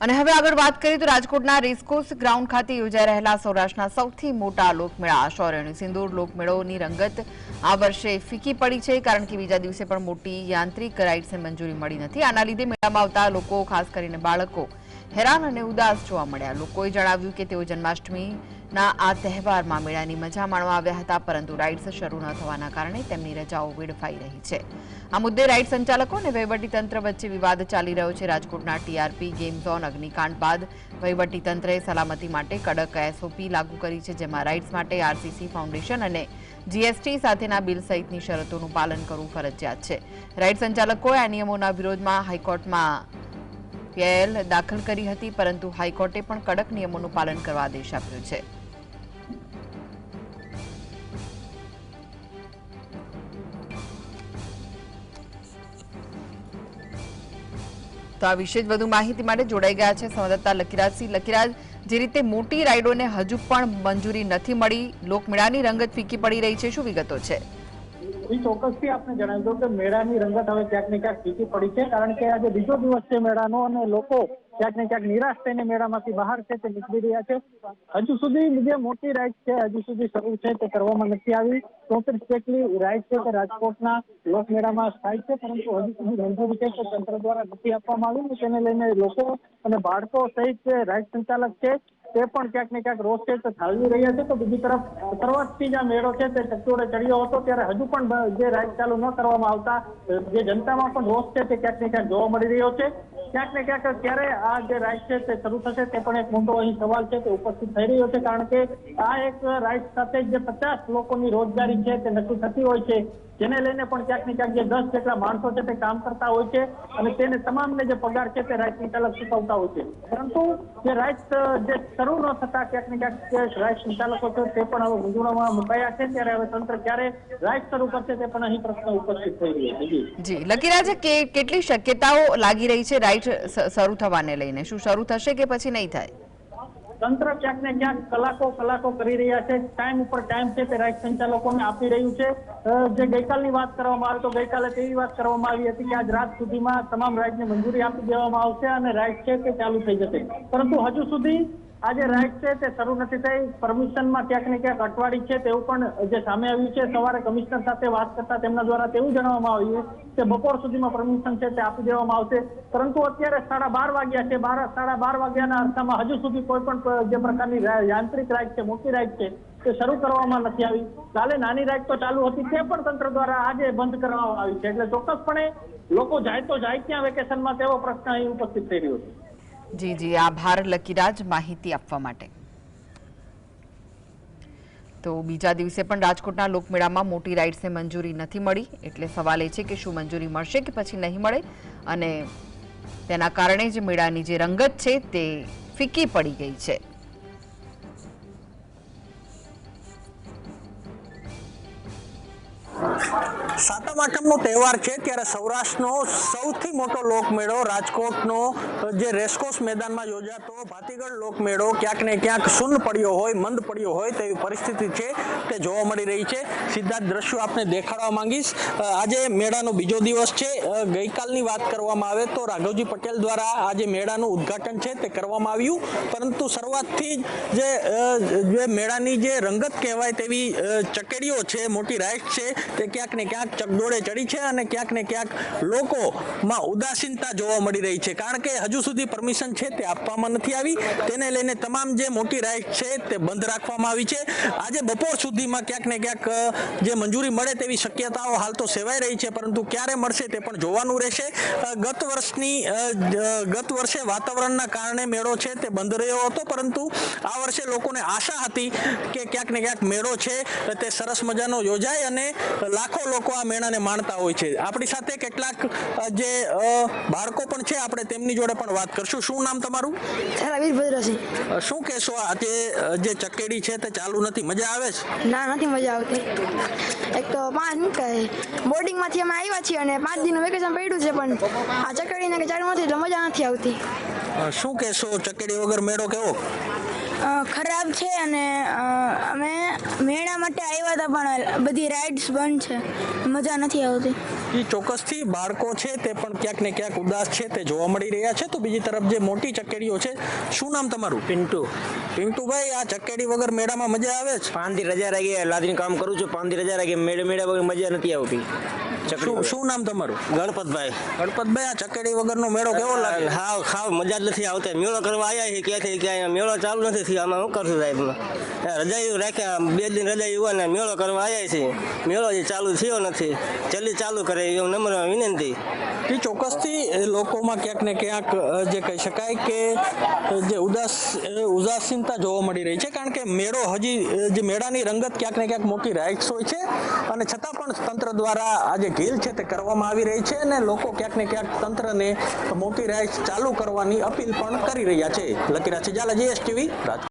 અને હવે આગળ વાત કરીએ તો રાજકોટના રેસકોર્સ ગ્રાઉન્ડ ખાતે યોજાઈ રહેલા સૌરાષ્ટ્રના સૌથી મોટા લોકમેળા શૌર્યની સિંદૂર લોકમેળોની રંગત આ વર્ષે ફીકી પડી છે, કારણ કે બીજા દિવસે પણ મોટી યાંત્રિક રાઇડ્સને મંજૂરી મળી નથી. આના લીધે મેળામાં આવતા લોકો, ખાસ કરીને બાળકો હેરાન અને ઉદાસ જોવા મળ્યા. લોકોએ જણાવ્યું કે તેઓ જન્માષ્ટમીના આ તહેવારમાં મેળાની મજા માણવા આવ્યા હતા, પરંતુ રાઇડ્સ શરૂ ન થવાના કારણે તેમની રજાઓ વેડફાઈ રહી છે. આ મુદ્દે રાઇડ સંચાલકો અને વહીવટીતંત્ર વચ્ચે વિવાદ ચાલી રહ્યો છે. રાજકોટના ટીઆરપી ગેમ ઝોન અગ્નિકાંડ બાદ વહીવટીતંત્રએ સલામતી માટે કડક એસઓપી લાગુ કરી છે, જેમાં રાઇડ્સ માટે આરસીસી ફાઉન્ડેશન અને જીએસટી સાથેના બિલ સહિતની શરતોનું પાલન કરવું ફરજિયાત છે. રાઇડ સંચાલકોએ આ નિયમોના વિરોધમાં હાઈકોર્ટમાં પીએલ દાખલ કરી હતી, પરંતુ હાઈકોર્ટે પણ કડક નિયમોનું પાલન કરવા આદેશ આપ્યો છે. તો આ વિશે જ વધુ માહિતી માટે જોડાઈ ગયા છે સંવાદદાતા લકીરાજસિંહ. લકીરાજ, જે રીતે મોટી રાઇડોને હજુ પણ મંજૂરી નથી મળી, લોકમેળાની રંગત ફીકી પડી રહી છે, શું વિગતો છે? ચોક્કસથી આપને જણાવી કે મેળાની રંગત હવે ક્યાંક ને ક્યાંક ફીકી પડી છે, કારણ કે આજે બીજો દિવસ છે મેળાનો અને લોકો ક્યાંક ને ક્યાંક નિરાશ થઈને મેળામાંથી બહાર છે તે નીકળી રહ્યા છે. હજુ સુધી જે મોટી રાઈડ છે, હજુ સુધી શરૂ છે તે કરવામાં નથી આવી. ચોત્રીસ જેટલી રાઈડ છે તે રાજકોટના લોકમેળામાં થાય છે, પરંતુ હજુ સુધી મંજૂરી છે તંત્ર દ્વારા નથી આપવામાં આવી. તેને લઈને લોકો અને બાળકો સહિત જે રાઇડ સંચાલક છે તે પણ ક્યાંક ને ક્યાંક રોષ છે રહ્યા છે. તો બીજી તરફ શરૂઆતથી જ મેળો છે તે ચકચોડે ચડ્યો હતો. ત્યારે હજુ પણ જે રાઇડ ચાલુ ન કરવામાં આવતા, જે જનતામાં પણ રોષ છે તે ક્યાંક ને ક્યાંક જોવા મળી રહ્યો છે. ક્યાંક ને ક્યાંક ક્યારે આ જે રાઈટ છે તે શરૂ થશે તે પણ એક મોટો અહીં સવાલ છે તે ઉપસ્થિત થઈ રહ્યો છે. કારણ કે આ એક રાઈટ સાથે જે પચાસ લોકોની રોજગારી છે તે નક્કી થતી હોય છે. જેને લઈને પણ ક્યાંક ને ક્યાંક જે દસ જેટલા માણસો છે તે કામ કરતા હોય છે અને તેને તમામને જે પગાર છે તે રાઈટ નિચાલક ચૂકવતા હોય છે. પરંતુ જે રાઈટ જે શરૂ ન થતા ક્યાંક ને ક્યાંક જે રાઇડ સંચાલકો છે તે પણ હવે મૂંઝવણમાં મુકાયા છે. ત્યારે હવે તંત્ર ક્યારે રાઈટ શરૂ કરશે તે પણ અહીં પ્રશ્ન ઉપસ્થિત થઈ રહ્યો છે. જી. લકીરાજે કેટલી શક્યતાઓ લાગી રહી છે રાઈટ શરૂ થવાને લઈને? શું શરૂ થશે કે પછી નહીં થાય? તંત્ર ક્યાંક ને ક્યાંક કલાકો કલાકો કરી રહ્યા છે ટાઈમ ઉપર ટાઈમ છે તે રાઈટ સંચાલકોને આપી રહ્યું છે. જે ગઈકાલની વાત કરવામાં આવે તો ગઈકાલે તેવી વાત કરવામાં આવી હતી કે આજ રાત સુધીમાં તમામ રાઈટને મંજૂરી આપી દેવામાં આવશે અને રાઈટ છે તે ચાલુ થઈ જશે. પરંતુ હજુ સુધી આ જે છે, તે શરૂ નથી થઈ. પરમિશનમાં ક્યાંક ને ક્યાંક અટવાડી છે તેવું પણ જે સામે આવ્યું છે. સવારે કમિશનર સાથે વાત કરતા તેમના દ્વારા તેવું જણાવવામાં આવ્યું કે બપોર સુધીમાં પરમિશન છે તે આપી દેવામાં આવશે. પરંતુ અત્યારે સાડા બાર વાગ્યા છે. બાર, સાડા બાર વાગ્યાના અરસામાં હજુ સુધી કોઈ પણ જે પ્રકારની યાંત્રિક રાઈડ છે, મોટી રાઈડ છે, તે શરૂ કરવામાં નથી આવી. કાલે નાની રાઇટ તો ચાલુ હતી. તે પણ તંત્ર દ્વારા આજે બંધ કરવામાં આવી છે. એટલે ચોક્કસપણે લોકો જાય તો જાય ક્યાં વેકેશનમાં તેવો પ્રશ્ન અહીં ઉપસ્થિત થઈ રહ્યો છે. જી જી. આભાર લકીરાજ માહિતી આપવા માટે. તો બીજા દિવસે પણ રાજકોટના લોકમેળામાં મોટી રાઇડ્સને મંજૂરી નથી મળી. એટલે સવાલ એ છે કે શું મંજૂરી મળશે કે પછી નહીં મળે? અને તેના કારણે જ મેળાની જે રંગત છે તે ફીકી પડી ગઈ છે. સાતમ આઠમનો તહેવાર છે, ત્યારે સૌરાષ્ટ્રનો સૌથી મોટો લોકમેળો રાજકોટનો, જે રેસકોર્સ મેદાનમાં યોજાતો ભાતીગઢ લોકમેળો, ક્યાંક ને ક્યાંક શૂન્ય પડ્યો હોય, મંદ પડ્યો હોય તેવી પરિસ્થિતિ છે, તે જોવા મળી રહી છે. સીધા દ્રશ્યો આપને દેખાડવા માંગીશ. આજે મેળાનો બીજો દિવસ છે. ગઈકાલની વાત કરવામાં આવે તો રાઘવજી પટેલ દ્વારા આજે મેળાનું ઉદ્ઘાટન છે, તે કરવામાં આવ્યું. પરંતુ શરૂઆતથી જ જે મેળાની જે રંગત કહેવાય તેવી ચકેડીઓ છે, મોટી રાઈડ છે, તે ક્યાંક ને ક્યાંક ચકડોળે ચડી છે અને ક્યાંક ને ક્યાંક લોકોમાં ઉદાસીનતા જોવા મળી રહી છે. કારણ કે હજુ સુધી પરમિશન છે તે આપવામાં નથી આવી. તેને લઈને તમામ જે મોટી રાઈડ છે તે બંધ રાખવામાં આવી છે. આજે બપોર સુધીમાં ક્યાંક ને ક્યાંક જે મંજૂરી મળે તેવી શક્યતાઓ હાલ તો સેવાઈ રહી છે, પરંતુ ક્યારે મળશે તે પણ જોવાનું રહેશે. ગત વર્ષની ગત વર્ષે વાતાવરણના કારણે મેળો છે તે બંધ રહ્યો હતો, પરંતુ આ વર્ષે લોકોને આશા હતી કે ક્યાંક ને ક્યાંક મેળો છે તે સરસ મજાનો યોજાય અને લાખો લોકો આ મેળાને માણતા હોય છે. આપણી સાથે કેટલાક જે બાળકો પણ છે આપણે તેમની જોડે પણ વાત કરશું. શું નામ તમારું? સારા વીરભદ્રસિંહ. શું કહેશો? આજે જે ચકેડી છે તે ચાલુ નથી? મજા આવે છે? ના નથી મજા આવતી. એક તો પાંચ શું કહે બોર્ડિંગમાંથી અમે આવ્યા છીએ અને પાંચ દિનનું વેકેશન પડ્યું છે પણ આ ચકેડી ને ચાલુ નથી એટલે મજા નથી આવતી. શું કહેશો? ચકેડી વગર મેળો કેવો? ખરાબ છે અને અમે મેળા માટે આવ્યા હતા પણ બધી રાઇડ્સ બંધ છે. મજા નથી આવતી. એ ચોક્કસથી બાળકો છે તે પણ ક્યાંક ને ક્યાંક ઉદાસ છે તે જોવા મળી રહ્યા છે. તો બીજી તરફ જે મોટી ચકેડીઓ છે શું નામ તમારું? પિન્ટુ. પિન્ટુભાઈ આ ચકેડી વગર મેળામાં મજા આવે છે પાંચથી રજા રાખી લાદીને કામ કરું છું. પાંચથી રજા રાખી મેળે મેળે વગર મજા નથી આવતી. શું શું નામ તમારું? ગણપતભાઈ. ગણપતભાઈ આ ચકેડી વગરનો મેળો કેવો લાગે? હા ખાવ મજા જ નથી આવતી. મેળો કરવા આવ્યા છે ક્યાંથી ક્યાં મેળો ચાલુ નથી થયો. આમાં શું કરશું સાહેબ? રજા રાખ્યા. બે દિન રજા એવું ને મેળો કરવા આવ્યા છે મેળો જે ચાલુ થયો નથી. જલ્દી ચાલુ કરે એવું નમ્ર વિનંતી. એ ચોક્કસથી લોકોમાં ક્યાંક ને ક્યાંક જે કહી શકાય કે જે ઉદાસ ઉદાસીનતા જોવા મળી રહી છે. કારણ કે મેળો હજી જે મેળાની રંગત ક્યાંક ને ક્યાંક મોટી રાઇટ્સ હોય છે. અને છતાં પણ તંત્ર દ્વારા આ જે ઢીલ છે તે કરવામાં આવી રહી છે અને લોકો ક્યાંક ને ક્યાંક તંત્રને મોટી રાઈટ ચાલુ કરવાની અપીલ પણ કરી રહ્યા છે. લકીરા છે, ઝાલા, જીએસટીવી, રાજકોટ.